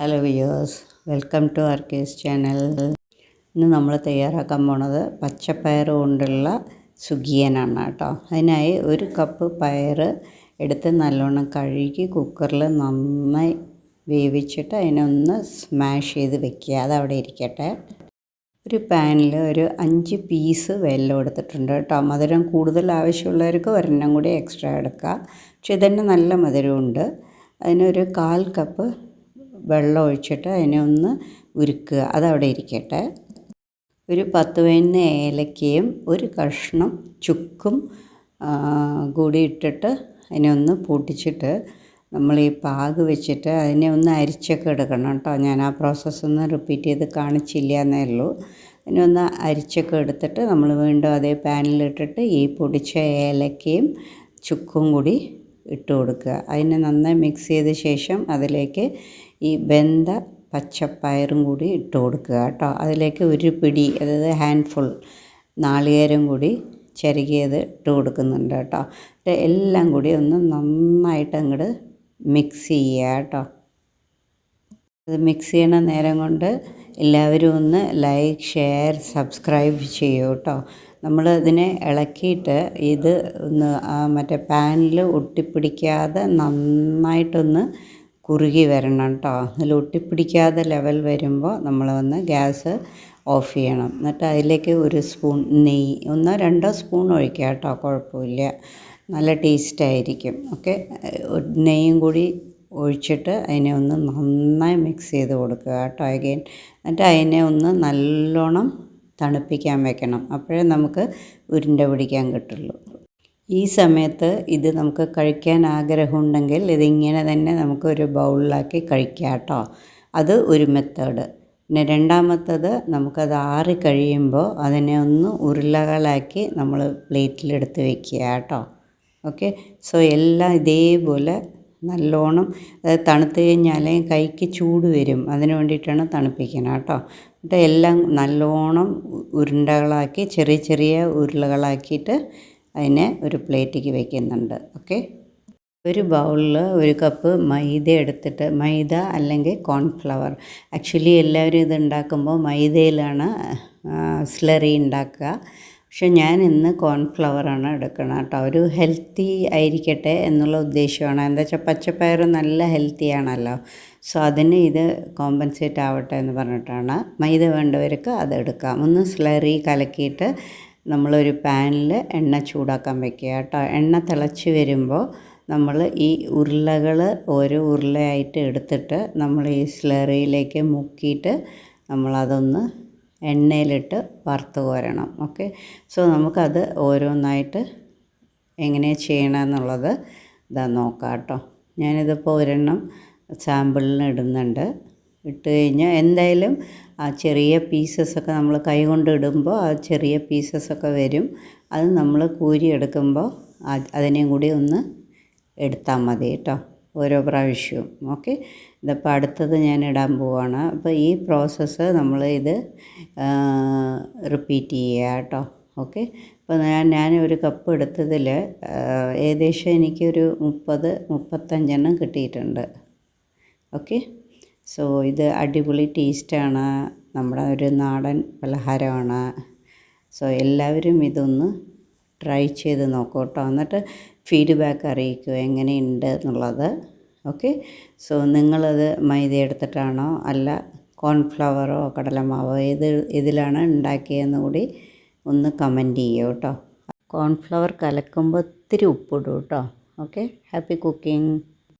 Hello viewers welcome to R ആർക്കേസ് channel. ഇന്ന് നമ്മൾ തയ്യാറാക്കാൻ പോണത് പച്ചപ്പയർ കൊണ്ടുള്ള സുഖിയനാണ് കേട്ടോ. അതിനായി ഒരു കപ്പ് പയർ എടുത്ത് നല്ലോണം കഴുകി കുക്കറിൽ നന്നായി വേവിച്ചിട്ട് അതിനൊന്ന് സ്മാഷ് ചെയ്ത് വെക്കുക. അതവിടെ ഇരിക്കട്ടെ. ഒരു പാനിൽ ഒരു അഞ്ച് പീസ് വെല്ലം എടുത്തിട്ടുണ്ട് കേട്ടോ. മധുരം കൂടുതൽ ആവശ്യമുള്ളവർക്ക് ഒരെണ്ണം കൂടി എക്സ്ട്രാ എടുക്കുക പക്ഷെ ഇതന്നെ നല്ല മധുരമുണ്ട്. അതിനൊരു കാൽ കപ്പ് വെള്ളം ഒഴിച്ചിട്ട് അതിനെ ഒന്ന് ഉരുക്കുക. അതവിടെ ഇരിക്കട്ടെ. ഒരു പത്ത് പതിനൊന്ന് ഏലക്കയും ഒരു കഷ്ണം ചുക്കും കൂടി ഇട്ടിട്ട് അതിനെ ഒന്ന് പൊട്ടിച്ചിട്ട് നമ്മൾ ഈ പാക് വെച്ചിട്ട് അതിനെ ഒന്ന് അരിച്ചൊക്കെ എടുക്കണം കേട്ടോ. ഞാൻ ആ പ്രോസസ്സ് ഒന്ന് റിപ്പീറ്റ് ചെയ്ത് കാണിച്ചില്ല എന്നേ ഉള്ളൂ. അതിനെ ഒന്ന് അരിച്ചൊക്കെ എടുത്തിട്ട് നമ്മൾ വീണ്ടും അതേ പാനിലിട്ടിട്ട് ഈ പൊടിച്ച ഏലക്കയും ചുക്കും കൂടി ഇട്ട് കൊടുക്കുക. അതിനെ നന്നായി മിക്സ് ചെയ്ത ശേഷം അതിലേക്ക് ഈ വെന്ത പച്ചപ്പയറും കൂടി ഇട്ട് കൊടുക്കുക കേട്ടോ. അതിലേക്ക് ഒരു പിടി അതായത് ഹാൻഡ്ഫുൾ നാളികേരം കൂടി ചിരകിയത് ഇട്ട് കൊടുക്കുന്നുണ്ട് കേട്ടോ. എല്ലാം കൂടി ഒന്ന് നന്നായിട്ട് അങ്ങോട്ട് മിക്സ് ചെയ്യുക കേട്ടോ. അത് മിക്സ് ചെയ്യണ നേരം കൊണ്ട് എല്ലാവരും ഒന്ന് ലൈക്ക് ഷെയർ സബ്സ്ക്രൈബ് ചെയ്യൂ കേട്ടോ. നമ്മൾ ഇതിനെ ഇളക്കിയിട്ട് ഇത് ഒന്ന് മറ്റേ പാനിൽ ഒട്ടിപ്പിടിക്കാതെ നന്നായിട്ടൊന്ന് കുറുകി വരണം കേട്ടോ അതിൽ ഒട്ടിപ്പിടിക്കാതെ ലെവൽ വരുമ്പോൾ നമ്മൾ വന്ന് ഗ്യാസ് ഓഫ് ചെയ്യണം. എന്നിട്ട് അതിലേക്ക് ഒരു സ്പൂൺ നെയ്യ് ഒന്നോ രണ്ടോ സ്പൂൺ ഒഴിക്കുക കേട്ടോ കുഴപ്പമില്ല. നല്ല ടേസ്റ്റ് ആയിരിക്കും. ഓക്കെ? നെയ്യും കൂടി ഒഴിച്ചിട്ട് അതിനെ ഒന്ന് നന്നായി മിക്സ് ചെയ്ത് കൊടുക്കുക കേട്ടോ അഗൈൻ എന്നിട്ട് അതിനെ ഒന്ന് നല്ലോണം തണുപ്പിക്കാൻ വെക്കണം. അപ്പോഴേ നമുക്ക് ഉരുണ്ട പിടിക്കാൻ കിട്ടുള്ളൂ. ഈ സമയത്ത് ഇത് നമുക്ക് കഴിക്കാൻ ആഗ്രഹമുണ്ടെങ്കിൽ ഇതിങ്ങനെ തന്നെ നമുക്ക് ഒരു ബൗളിലാക്കി കഴിക്കാം കേട്ടോ. അത് ഒരു മെത്തേഡ്. പിന്നെ രണ്ടാമത്തത് നമുക്കത് ആറി കഴിയുമ്പോൾ അതിനെ ഒന്ന് ഉരുളകളാക്കി നമ്മൾ പ്ലേറ്റിലെടുത്ത് വെക്കുക കേട്ടോ. ഓക്കെ? സോ എല്ലാം ഇതേപോലെ നല്ലോണം അതായത് തണുത്ത് കഴിഞ്ഞാലേ കൈക്ക് ചൂട് വരും. അതിന് വേണ്ടിയിട്ടാണ് തണുപ്പിക്കുന്നത് കേട്ടോ. എന്നിട്ട് എല്ലാം നല്ലോണം ഉരുണ്ടകളാക്കി ചെറിയ ചെറിയ ഉരുളകളാക്കിയിട്ട് അതിനെ ഒരു പ്ലേറ്റിലേക്ക് വെക്കുന്നുണ്ട്. ഓക്കെ? ഒരു ബൗളിൽ ഒരു കപ്പ് മൈദ എടുത്തിട്ട് മൈദ അല്ലെങ്കിൽ കോൺഫ്ലവർ. ആക്ച്വലി എല്ലാവരും ഇത് ഉണ്ടാക്കുമ്പോൾ മൈദയിലാണ് സ്ലറി ഉണ്ടാക്കുക. പക്ഷെ ഞാൻ ഇന്ന് കോൺഫ്ലവറാണ് എടുക്കണം കേട്ടോ. ഒരു ഹെൽത്തി ആയിരിക്കട്ടെ എന്നുള്ള ഉദ്ദേശമാണ്. എന്താ വെച്ചാൽ പച്ചപ്പയർ നല്ല ഹെൽത്തി ആണല്ലോ. സോ അതിന് ഇത് കോമ്പൻസേറ്റ് ആവട്ടെ എന്ന് പറഞ്ഞിട്ടാണ് മൈദ വേണ്ടവർക്ക് അത് എടുക്കാം. ഒന്ന് സ്ലറി കലക്കിയിട്ട് നമ്മളൊരു പാനിൽ എണ്ണ ചൂടാക്കാൻ വെക്കുക കേട്ടോ. എണ്ണ തിളച്ച് വരുമ്പോൾ നമ്മൾ ഈ ഉരുളകൾ ഓരോ ഉരുളയായിട്ട് എടുത്തിട്ട് നമ്മൾ ഈ സ്ലറിയിലേക്ക് മുക്കിയിട്ട് നമ്മളതൊന്ന് എണ്ണയിലിട്ട് വറുത്ത് കോരണം. ഓക്കെ? സോ നമുക്കത് ഓരോന്നായിട്ട് എങ്ങനെ ചെയ്യണമെന്നുള്ളത് ഇതാ നോക്കാം കേട്ടോ. ഞാനിതിപ്പോൾ ഒരെണ്ണം സാമ്പിളിന് ഇടുന്നുണ്ട്. ഇട്ട് കഴിഞ്ഞാൽ എന്തായാലും ആ ചെറിയ പീസസൊക്കെ നമ്മൾ കൈ കൊണ്ട് ഇടുമ്പോൾ ആ ചെറിയ പീസസൊക്കെ വരും. അത് നമ്മൾ കോരി എടുക്കുമ്പോൾ അതിനെയും കൂടി ഒന്ന് എടുത്താൽ മതി കേട്ടോ. ഓരോ പ്രാവശ്യവും. ഓക്കെ? ഇതിപ്പോൾ അടുത്തത് ഞാൻ ഇടാൻ പോവാണ്. അപ്പോൾ ഈ പ്രോസസ്സ് നമ്മൾ ഇത് റിപ്പീറ്റ് ചെയ്യുക കേട്ടോ. ഓക്കെ? അപ്പോൾ ഞാൻ ഞാൻ ഒരു കപ്പ് എടുത്തതിൽ ഏകദേശം എനിക്കൊരു മുപ്പത് മുപ്പത്തഞ്ചെണ്ണം കിട്ടിയിട്ടുണ്ട്. ഓക്കെ? സോ ഇത് അടിപൊളി ടേസ്റ്റാണ്. നമ്മുടെ ഒരു നാടൻ പലഹാരമാണ്. സോ എല്ലാവരും ഇതൊന്ന് ട്രൈ ചെയ്ത് നോക്കൂ കേട്ടോ എന്നിട്ട് ഫീഡ്ബാക്ക് അറിയിക്കുക എങ്ങനെയുണ്ട് എന്നുള്ളത്. ഓക്കെ? സോ നിങ്ങളത് മൈദ എടുത്തിട്ടാണോ? അല്ല കോൺഫ്ലവറോ കടലമാവോ? ഏത് ഇതിലാണ് ഉണ്ടാക്കിയതെന്ന് കൂടി ഒന്ന് കമന്റ് ചെയ്യുക കേട്ടോ. കോൺഫ്ലവർ കലക്കുമ്പോൾ ഒത്തിരി ഉപ്പിടും കേട്ടോ. ഓക്കെ? Happy cooking.